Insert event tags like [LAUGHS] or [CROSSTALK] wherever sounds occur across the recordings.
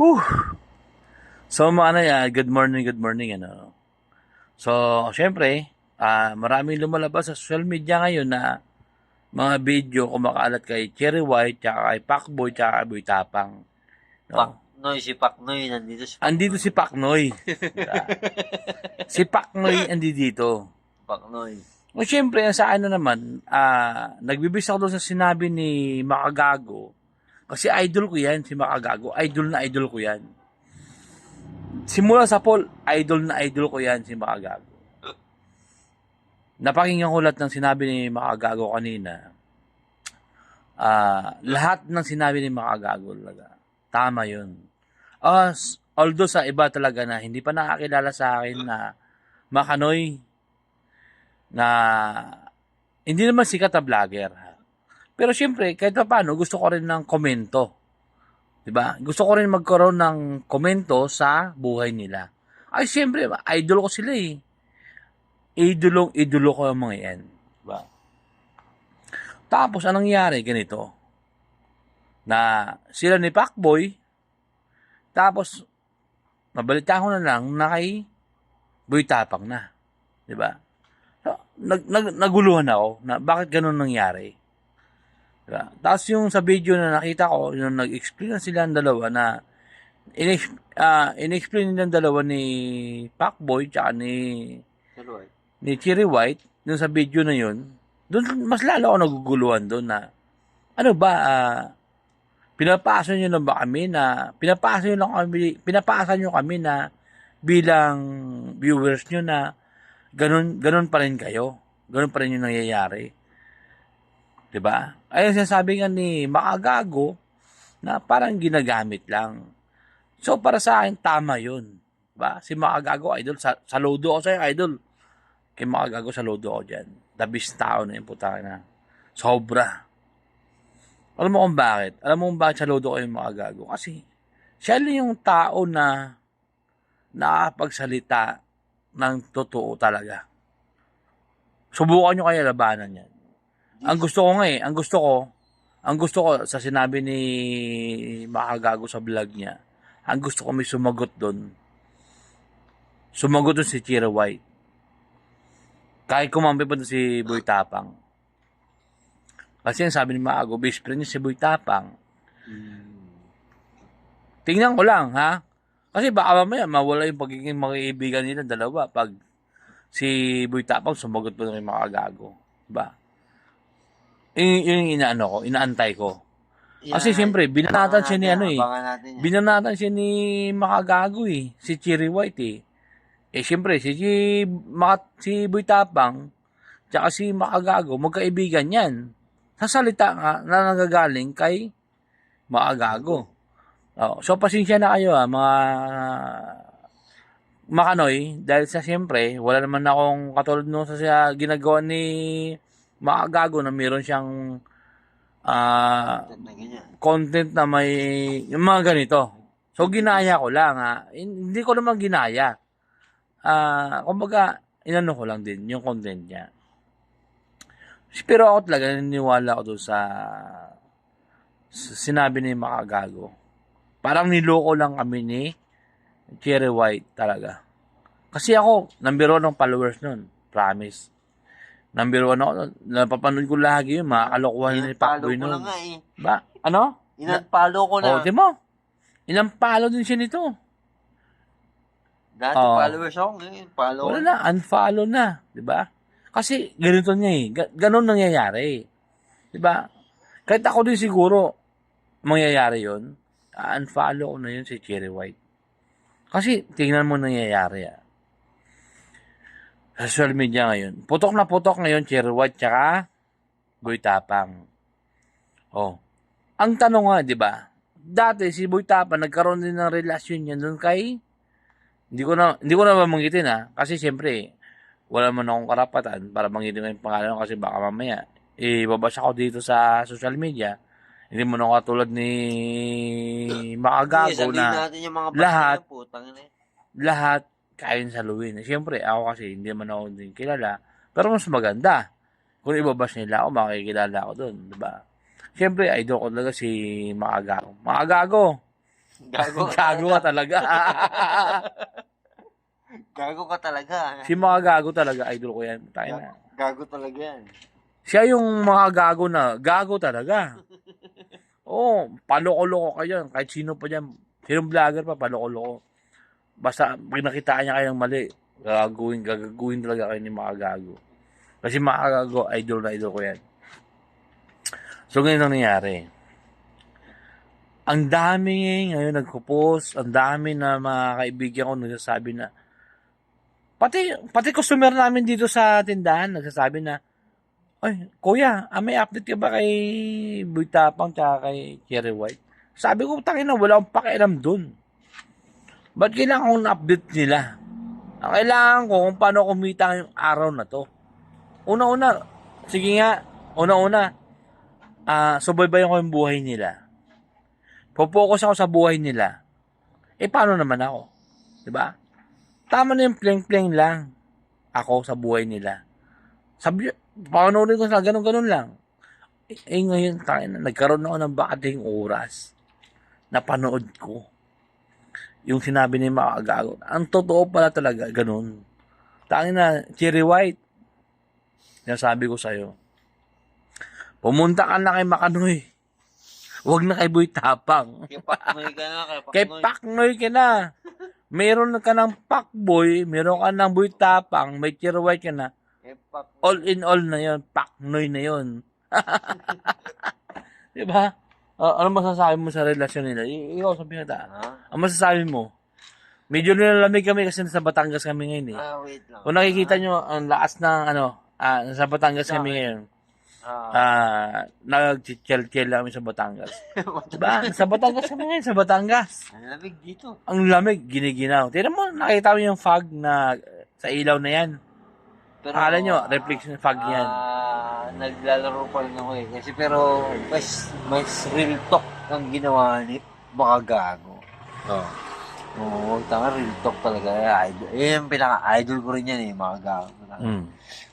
Whew. So mga ano yan, good morning, good morning ano. So, syempre, ah maraming lumalabas sa social media ngayon na mga video kumakalat kay Cherry White, tsaka kay Pacboy, tsaka kay Boy Tapang. No? Paknoy, si Paknoy, nandito si Andito si Pacnoy. [LAUGHS] si Pacnoy andi dito. Paknoy. O syempre, sa ano naman, ah nagbibis ako doon sa sinabi ni Makagago. Kasi idol ko yan, si Makagago. Idol na idol ko yan. Simula sa poll, idol na idol ko yan, si Makagago. Napakinggan ko lahat ng sinabi ni Makagago kanina. Ah, lahat ng sinabi ni Makagago talaga. Tama yun. S- although sa iba talaga na hindi pa nakakilala sa akin na Makanoy, na hindi naman sikat na vlogger. ha. Pero syempre, kahit pa paano, gusto ko rin ng komento. 'Di ba? Gusto ko rin magkaroon ng komento sa buhay nila. Ay, syempre, idol ko sila eh. Idolong idolo ko ang mga yan. 'Di ba? Tapos, anong nangyari? Ganito. Na sila ni Pacboy, tapos, nabalita ko na lang na kay Boy Tapang na. 'Di ba? So, nag, nag, naguluhan ako na bakit ganun nangyari. Diba? Tapos yung sa video na nakita ko, yung nag-explain na sila ang dalawa na in uh, in-explain dalawa ni Pacboy tsaka ni ni Cherry White dun sa video na yun, doon mas lalo ako naguguluhan doon na ano ba ah pinapasa niyo lang ba kami na pinapasa niyo lang kami pinapasa niyo kami na bilang viewers niyo na ganun ganun pa rin kayo. Ganun pa rin yung nangyayari. 'Di ba? Ayun sinasabi nga ni Makagago na parang ginagamit lang. So para sa akin tama 'yun. 'Di ba? Si Makagago idol sa saludo ako sa idol. Kay Makagago saludo ako diyan. The best tao na yung puta na. Sobra. Alam mo kung bakit? Alam mo kung bakit saludo ko yung Makagago? Kasi siya yung tao na nakapagsalita ng totoo talaga. Subukan nyo kaya labanan yan. Ang gusto ko nga eh, ang gusto ko, ang gusto ko sa sinabi ni Makagago sa vlog niya, ang gusto ko may sumagot doon. Sumagot doon si Chira White. Kahit kumampi pa si Boy Tapang. Kasi ang sabi ni Makagago, best friend niya si Boy Tapang. Tingnan ko lang, ha? Kasi baka mamaya mawala yung pagiging magkaibigan nila dalawa pag si Boy Tapang sumagot pa ng mga gago. Diba? Yun, yun yung inaano ko, inaantay ko. Kasi siyempre, binanatan siya ni ano eh. Binanatan siya ni Makagago eh. Si Cherry White eh. Eh siyempre, si, si, Maka, si Boy Tapang tsaka si Makagago, magkaibigan yan. Sa salita nga na nagagaling kay Makagago. Oh, so pasensya na kayo ah, mga Makanoy, dahil sa siyempre, wala naman akong katulad nung sa siya ginagawa ni Makagago na meron siyang ah ganyan. content na may yung mga ganito. So ginaya ko lang ha. Hindi ko naman ginaya. Ah, kumbaga inano ko lang din yung content niya. Pero ako talaga naniniwala ako doon sa, sa sinabi ni Makagago. Parang niloko lang kami ni Cherry White talaga. Kasi ako, number one ng followers nun. Promise. Number one ako. nun. Napapanood ko lagi yun. Mga kalokohan ni Pacboy ko na nun. nga eh. Ba? Ano? Inunfollow ko na. Oh, di mo? Ilang palo din siya nito. Dati Oh. followers ako ngayon. Follow Wala na, unfollow na. Di ba? Kasi ganito niya eh. Ga- Ganon nangyayari. Di ba? Kahit ako din siguro, mangyayari yon unfollow ko na yun si Cherry White. Kasi tingnan mo nangyayari ah. Sa social media ngayon. Putok na putok ngayon Cherry White tsaka Boy Tapang. Oh. Ang tanong nga, di ba? Dati si Boy Tapang nagkaroon din ng relasyon niya doon kay hindi ko na hindi ko na mamanggitin ha kasi siyempre wala man akong karapatan para banggitin yung pangalan kasi baka mamaya ibabasa ko dito sa social media hindi mo na ako katulad ni Makagago na lahat. na ina. lahat kain sa Luwin. Siyempre, ako kasi hindi man ako din kilala. Pero mas maganda. Kung ibabas nila ako, makikilala ako doon. Diba? Siyempre, idol ko talaga si Makagago. Makagago! Gago ka [LAUGHS] gago ka talaga. [LAUGHS] Gago ka talaga. si mga gago talaga, idol ko yan. Tayo na. Gago talaga yan. Siya yung mga gago na, gago talaga. [LAUGHS] Oo, paloko-loko kayo. Kahit sino pa dyan, sinong vlogger pa, paloko-loko. Basta, pag nakitaan niya kayong mali, gagawin, gagawin talaga kayo ni mga gago. Kasi mga gago, idol na idol ko yan. So, ngayon ang nangyari. Ang dami ngayon nagpo-post, ang dami na mga kaibigan ko nagsasabi na, pati, pati customer namin dito sa tindahan, nagsasabi na, ay, kuya, ah, may update ka ba kay Boy tsaka kay Cherry White? Sabi ko, tangin na, wala akong pakialam dun. Ba't kailangan kong na-update nila? Ang kailangan ko kung paano kumita yung araw na to. Una-una, sige nga, una-una, ah, subaybayan ko yung buhay nila. Popokus ako sa buhay nila. Eh, paano naman ako? ba? Tama na yung pleng-pleng lang. Ako sa buhay nila. Sabi, panoorin ko sa ganun-ganun lang. Eh, eh ngayon, tayo na, nagkaroon ako ng bakating oras. Napanood ko. Yung sinabi ni mga agago. Ang totoo pala talaga, ganun. Tangin na, Cherry White. Sinasabi ko sa'yo. Pumunta ka na kay Makanoy. Huwag na kay Boy Tapang. Kaya paknoy ka na. Kay paknoy. Paknoy ka na. Meron ka ng Pakboy, meron ka ng Boy Tapang, may Cherry White ka na. All in all na yon, Paknoy na yon. [LAUGHS] Di Ah, ano masasabi mo sa relasyon nila? I- ikaw sabi ta. Ha? Ang masasabi mo? Medyo nilalamig kami kasi nasa Batangas kami ngayon eh. Ah, wait lang. Kung nakikita nyo, ang lakas ng ano, ah, nasa Batangas kami ngayon. Ah, Ah, nag-chill-chill kami sa Batangas. [LAUGHS] diba? Sa Batangas kami ngayon, sa Batangas. ang lamig dito. Ang lamig, giniginaw. Tignan mo, nakita mo yung fog na sa ilaw na yan. Pero, Akala nyo, reflection fog yan. Ah, naglalaro pa rin ako eh. Kasi pero, mas, mas real talk ang ginawa ni mga gago. Oh. Oo, tama, real talk talaga. Eh, Idol. Eh, yung pinaka-idol ko rin yan eh, mga gago. Mm.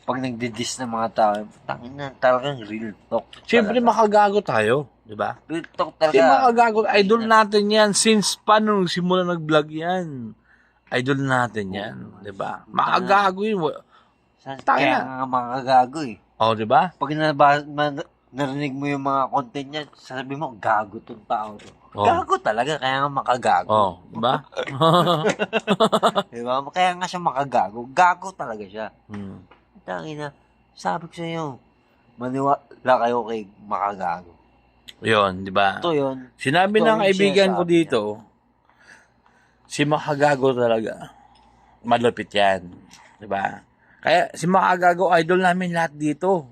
Pag nagdi-diss ng mga tao, tangin na talagang real talk. Siyempre, talaga. makagago tayo. Di ba? Real talk talaga. makagago, idol natin yan. Since pa nung simula nag-vlog yan. Idol natin yan. Di ba? Makagago yun. Tangin Kaya nga mga gago eh. Oh, di ba? Pag naba, man, narinig mo yung mga content niya, sabi mo, gago tong tao to. Oh. Gago talaga, kaya nga makagago. Oh, di ba? [LAUGHS] Di ba? Kaya nga siya makagago. Gago talaga siya. Hmm. Tangin na, sabi ko sa iyo, maniwala kayo kay makagago. Yun, di ba? Ito yun. Sinabi Ito ng kaibigan ko dito, si Makagago talaga, malupit yan. Di ba? Kaya si Makagago, idol namin lahat dito.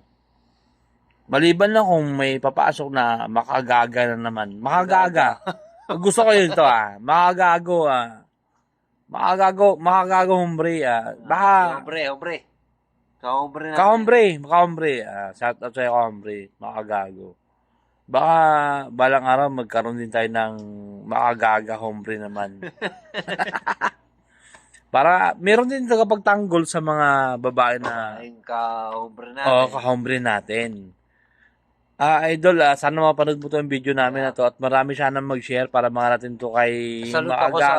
Maliban lang kung may papasok na makagaga na naman. Makagaga. [LAUGHS] Gusto ko yun to ah. Makagago ah. Makagago, makagago hombre ah. Baka, Hombre, hombre. Kahombre na. kahombre, kahombre. Ah, shout out sa'yo kahombre. Makagago. Baka balang araw magkaroon din tayo ng makagaga hombre naman. [LAUGHS] Para meron din tagapagtanggol sa mga babae na Ayun, kahombre na. oh, kahombre natin. Ah, idol, ah, sana mapanood mo to yung video namin na to at marami sana mag-share para makarating to kay Salute ako sa,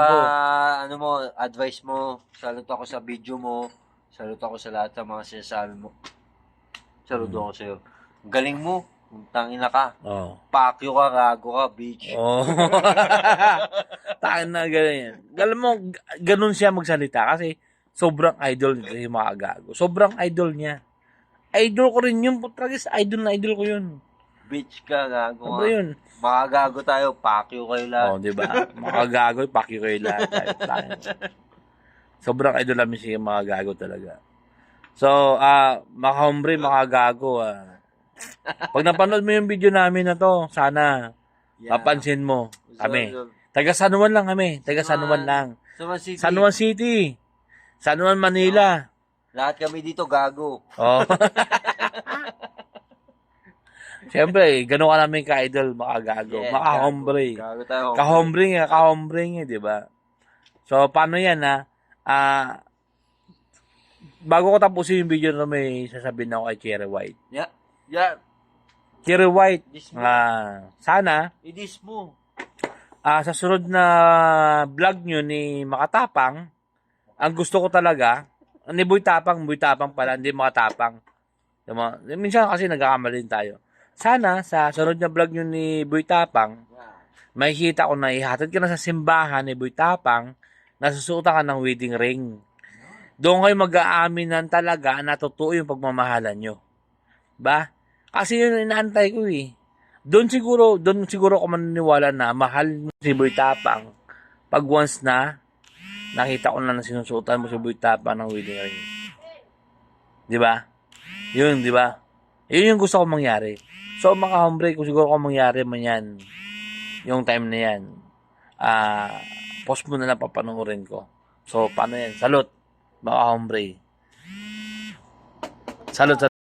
ano mo, advice mo. Salute ako sa video mo. Salute ako sa lahat ng mga sinasabi mo. Salute Hmm. ako sa'yo. Ang Galing mo. Kung tangin na ka. Oh. Pakyo ka, gago ka, bitch. Oh. [LAUGHS] Tahan na ganyan. Alam mo, ganun siya magsalita kasi sobrang idol nito yung mga gago. Sobrang idol niya. Idol ko rin yun. Putragis, idol na idol ko yun. Bitch ka, gago Ano ka. yun? Mga gago tayo, pakyo kayo lahat. Oh, di ba? Mga gago, paki ko yung lahat. Tayo. Sobrang idol namin siya mga gago talaga. So, ah, mga hombre, mga gago, ah. Pag napanood mo yung video namin na to, sana Yeah. mapansin mo kami. So, Taga San Juan lang kami. Taga San Juan San- lang. San Juan City. San Juan City. San Juan, Manila. Lahat kami dito, gago. Oh. [LAUGHS] Siyempre, gano'n ka namin ka-idol, mga gago. Yeah, mga gago. hombre. Gago tayo. Kahombre nga, kahombre nga, di ba? So, paano yan, ha? Ah, bago ko tapusin yung video na may sasabihin ako kay Cherry White. Yeah. Yeah. Cherry White, Dis mo. ah, sana, Idis mo. ah, sa sunod na vlog nyo ni Makatapang, ang gusto ko talaga, ni Boy Tapang, Boy Tapang pala, hindi Makatapang. Diba? Minsan kasi nagkakamali din tayo. Sana sa sunod na vlog nyo ni Boy Tapang, makikita ko na ihatid ka na sa simbahan ni Boy Tapang, nasusuotan ka ng wedding ring. Doon kayo mag-aaminan talaga na totoo yung pagmamahalan nyo. Ba? Kasi yun ang inaantay ko eh. Doon siguro, doon siguro ako maniniwala na mahal mo si Boy Tapang pag once na nakita ko na na sinusuotan mo si Boy Tapang ng wedding ring. Di ba? Yun, di ba? Yun yung gusto ko mangyari. So, mga hombre, kung siguro ko mangyari man yan, yung time na yan, ah, post mo na lang papanoorin ko. So, paano yan? Salute, mga hombre. Salute,